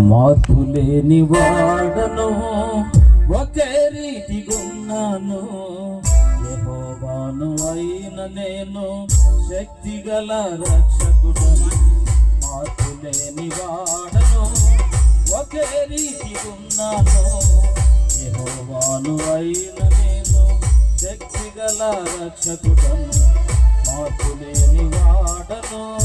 మార్పు లేని వాడను ఒకే రీతిగున్నాను. యహోవాను అయిన నేను శక్తి గల రక్షకుడను. మార్పు లేని వాడను ఒకే రీతిగున్నాను. యహోవాను అయిన నేను శక్తి గల రక్షకుడను. మార్పు లేని వాడను.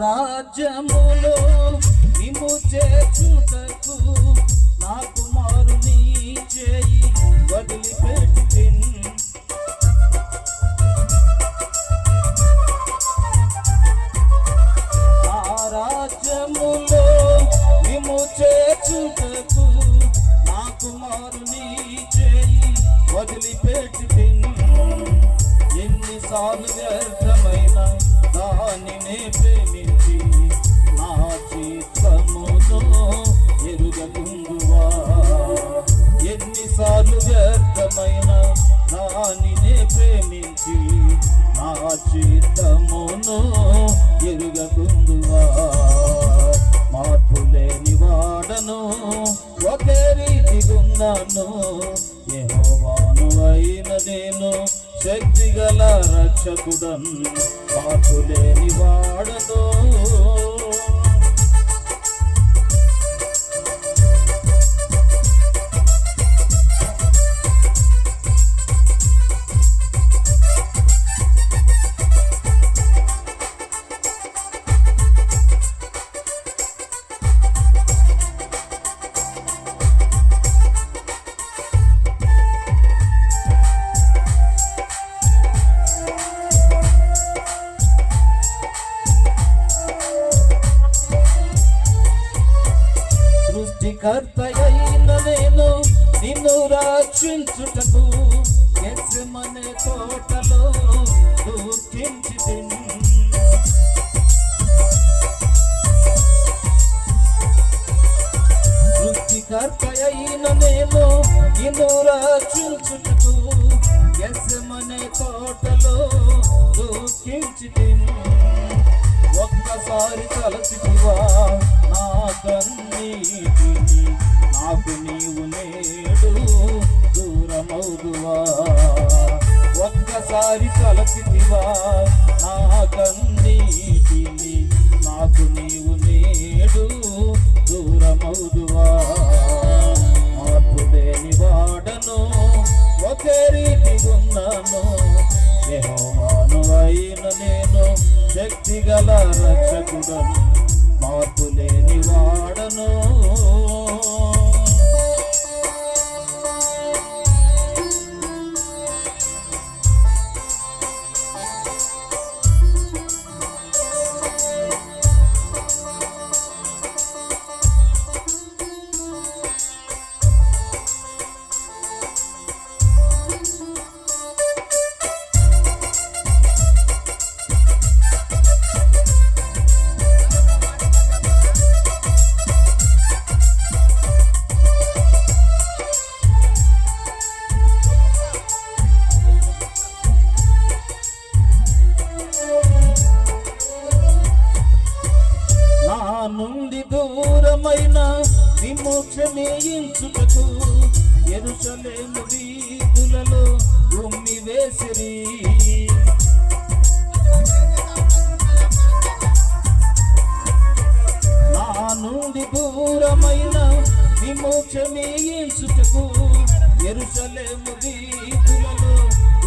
రాజ్యములో నిము చేర్చుటకు నా కుమారుని చేయి వదిలిపెట్టి రీతిగున్నాను యహోవాను అయిన నేను శక్తిగల రక్షకుడన్. మార్పు లేని వాడను అయిన నేను నిన్ను రక్షించుటకు ఎస్మనే తోటలో దూకించి సృష్టికర్త అయిన నేను నిన్ను రక్షించుటకు ఎస్మనే తోటలో దూకించి ఒక్కసారి తలచితివా నా కన్నీటిని నాకు నీవు నేడు దూరమౌదువా ఒక్కసారి తలచితివా నా కన్నీటిని శక్తి గల రక్షకుడను మార్పు లేని వాడను. దూరమైన విమోక్షమేయించుటకు ఎరుసలేము వీధులలో ఉమ్మి వేసిరి. నా నుండి దూరమైన విమోక్షమేయించుటకు ఎరుసలేము వీధులలో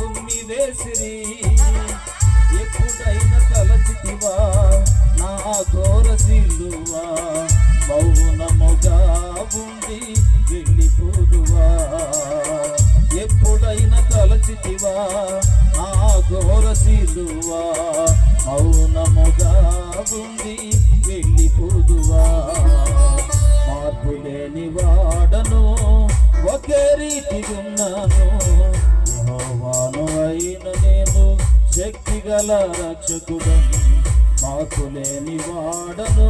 ఉమ్మి వేసిరి. ఎప్పుడైనా తలచితివా నా ఘోర సిల్లువా మౌనముగా ఉండి వెళ్ళిపోదువా? ఎప్పుడైనా తలచితివా? ఆ ఘోర సిలువా? మౌనముగా ఉండి వెళ్ళిపోదువా? మార్పు లేని వాడను ఒకే రీతిగున్నాను యెహోవాను అయిన నేను శక్తి గల రక్షకుడను మార్పు లేని వాడను.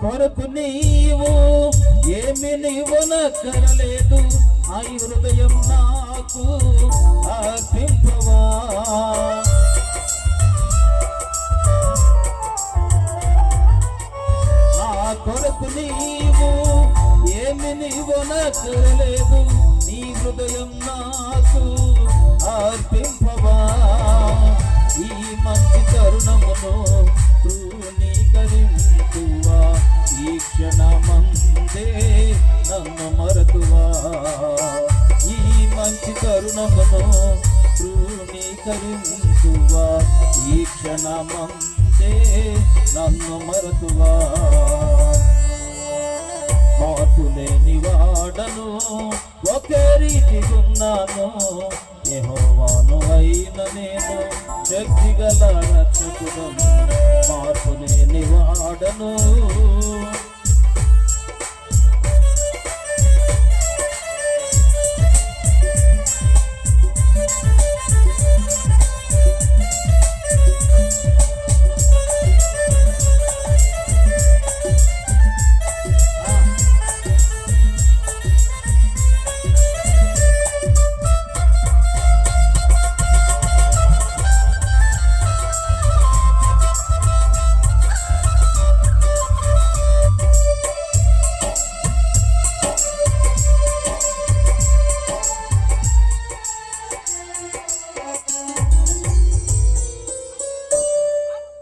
కొరకు నీవు ఏమి నీవు నక్కరలేదు. ఆ హృదయం నాకు అర్పింపవా నా కొరకు నీవు ఏమి నీవు నక్కరలేదు. నీ హృదయం నాకు అర్పింపవా ఈ మంచి తరుణమును ఈ క్షణమందే నన్ను మరతువా ఈ మంచి తరుణమును తృణీకరించువా. ఈ క్షణమందే నన్ను మరతువా మార్పు లేని వాడను ఒకే రీతిగున్నాను యెహోవాను అయిన నేను శక్తి గల రక్షకుడను. మార్పు లేని వాడను